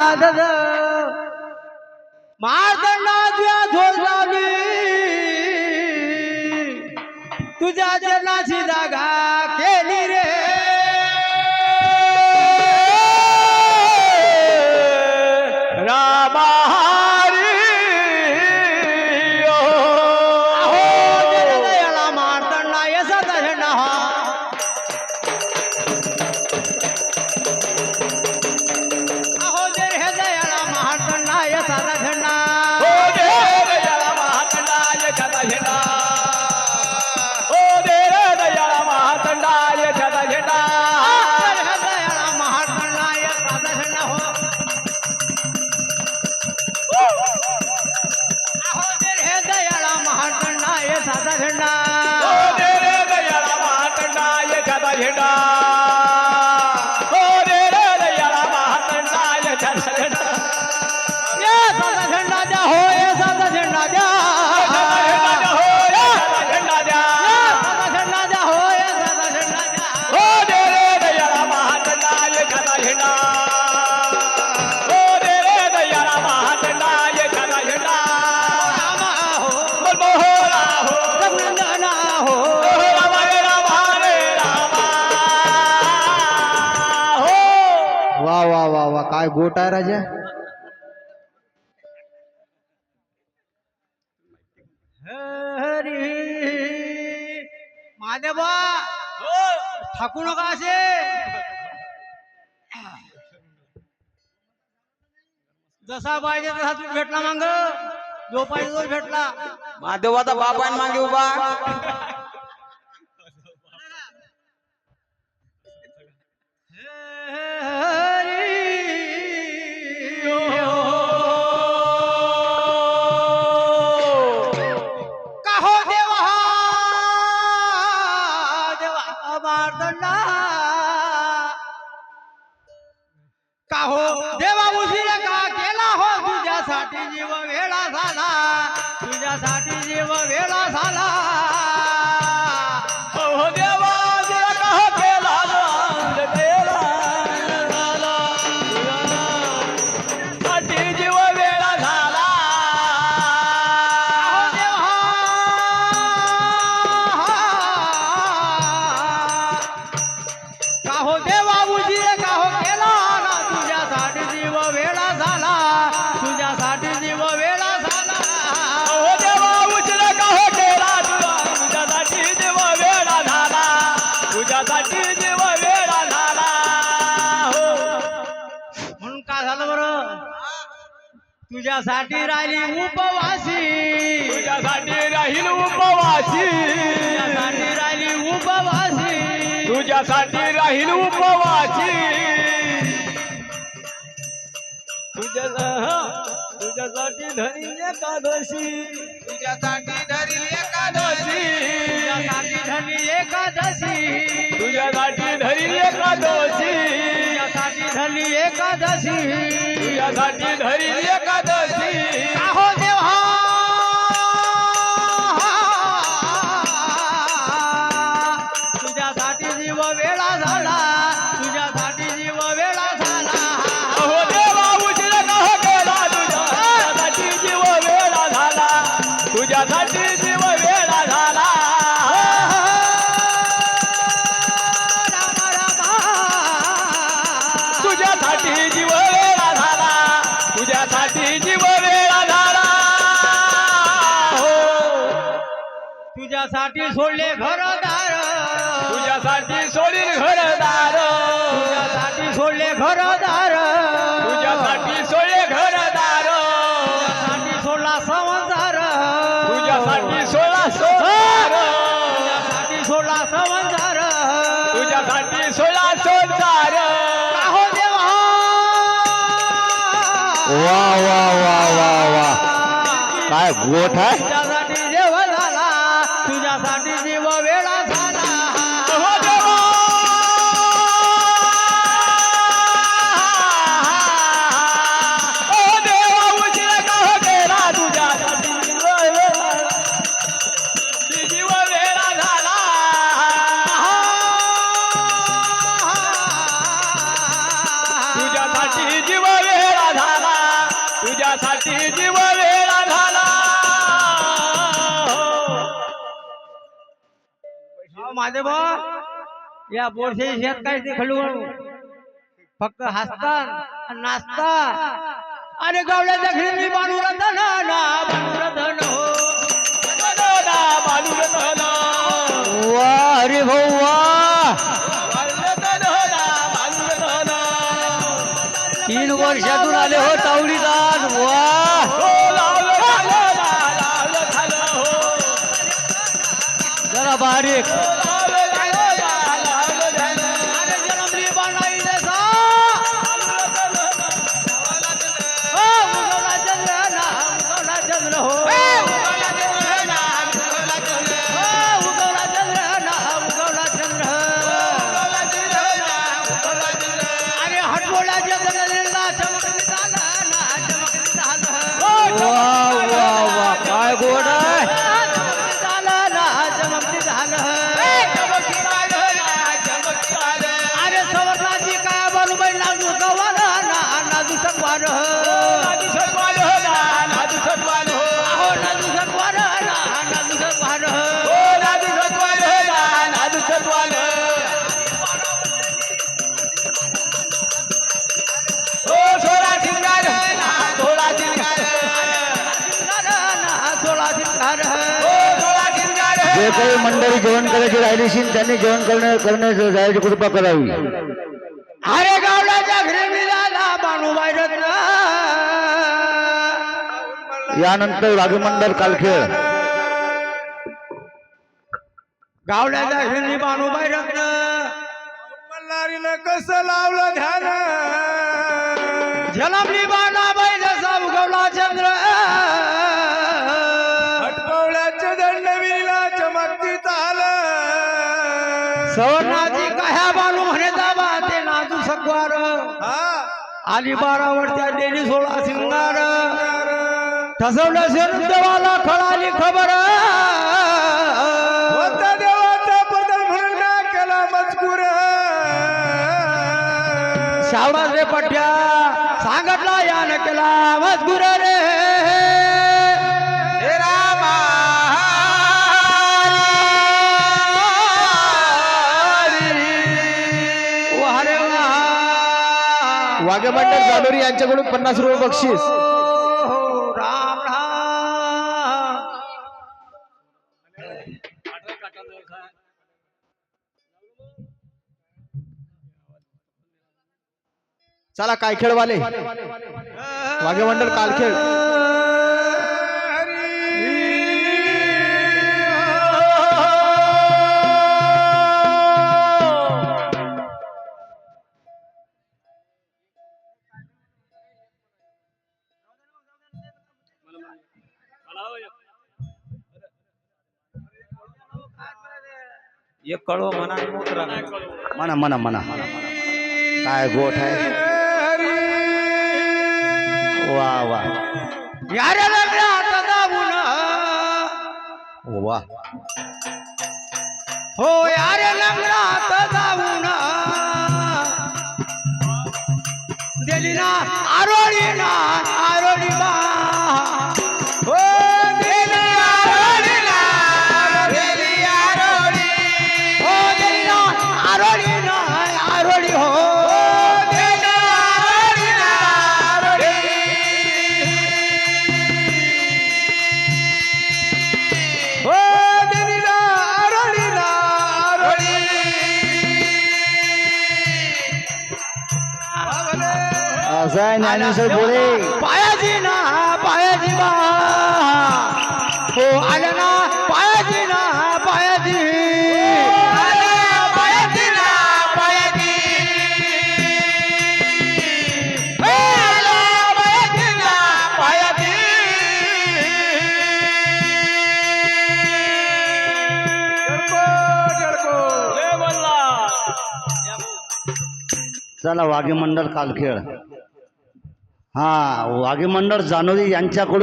दादा मार्दंडाच्या झोजावी तुझ्या जनाची झेंडा काय गोट आहे राजा? हरी. महादेवा ठाकू नका असे. जसा पाहिजे तसा तू भेटला मांग. जो पाहिजे तो भेटला. महादेवाचा बाप आहे मागे उभा. देवा का हो? देवा उशीर का केला हो? तुझ्यासाठी जीव वेळा झाला. तुझ्यासाठी जीव वेळा झाला. वेळा झाला. तुझ्यासाठी जीव वेळा झाला. तुझ्यासाठी जीव वेळा झाला. हो. म्हणून काय झालं बरं? तुझ्यासाठी राहिली उपवासी. तुझ्यासाठी राहील उपवासी. तुझ्यासाठी राहिली उपवासी. तुझ्यासाठी राहील उपवासी. तुझ्या तुझ्यासाठी धरील एकादशी. तुझ्यासाठी धरील एकादशी. तुझ्यासाठी झाली एकादशी. तुझ्यासाठी धरील एकादशी. तुझ्यासाठी झाली एकादशी. तुझ्यासाठी धरील एकादशी. आहो देवा. तुझ्यासाठी जीव वेळा झाला. तुझ्यासाठी सोडले घरदार. तुझ्यासाठी सोडील घरदार. तुझ्यासाठी सोडले घरदार. तुझ्यासाठी सोडले घरदार. तुझ्यासाठी सोडला संसार तुझ्यासाठी सोळा सोनार तुझ्यासाठी सोडला संसार तुझ्यासाठी सोळा सोनार हो देवा. वा वा वा वा वा. काय गोठ आहे? तुझ्यासाठी जीव वेळा झाला. हो का केला तुझ्यासाठी जीव वेळा जीव वेळा झाला. तुझ्यासाठी जीव बा या बोरशे शेत काय ते खलू फक्त हसतात नाचता आणि गावड्याच्या घरी बांधून धन ना बांधून धन हो वा अरे भाऊ वा. तीन वर्षातून आले हो तावडीदार. वा. जरा बारीक. जे काही मंडळी जेवण करायची राहिली असेल त्यांनी जेवण करण्या करण्याची जायची कृपा करावी. अरे गावड्याच्या घरी मिळाला बाणूबाई रत्न यानंतर रागमंडळ कालखेळ. गावड्याच्या घरी बाणूबाई रत्न मल्हारीनं कसं लावलं ध्यान? जलमली बाणाबाई जसा उगवला सवर्णाची कह्या बाणू म्हणे दाबा ते नाजू सकवार आली बारावरच्या देवी सोळा सिंगार ठसवलं शेर देवाला कळाली खबर. होता देवाचा बदल म्हणून केला मजकूर. शावडा रे पट्ट्या सांगटला यान केला मजगुर रे. वाघेमंडळ जालोरी यांच्याकडून पन्नास रुपये बक्षीस. हो, राम राम. चला काय खेळवाले? वाघेमंडळ कालखेळ एक कळव म्हणा मूत्र म्हणा म्हणा म्हणा काय गोठ आहे? वा वा. यारे आता दाबून वा. हो यारे लागल्या आता दाबून दिली ना आरोळी ना असं आहे ज्ञानेश्वर बोळे पायाजी ना पायाजी बा. हो आलं ना पायाजी ना पायाजी. चला वाघेमंडळ कालखेळ हा वाघिमंडळ जानोरी यांच्याकडून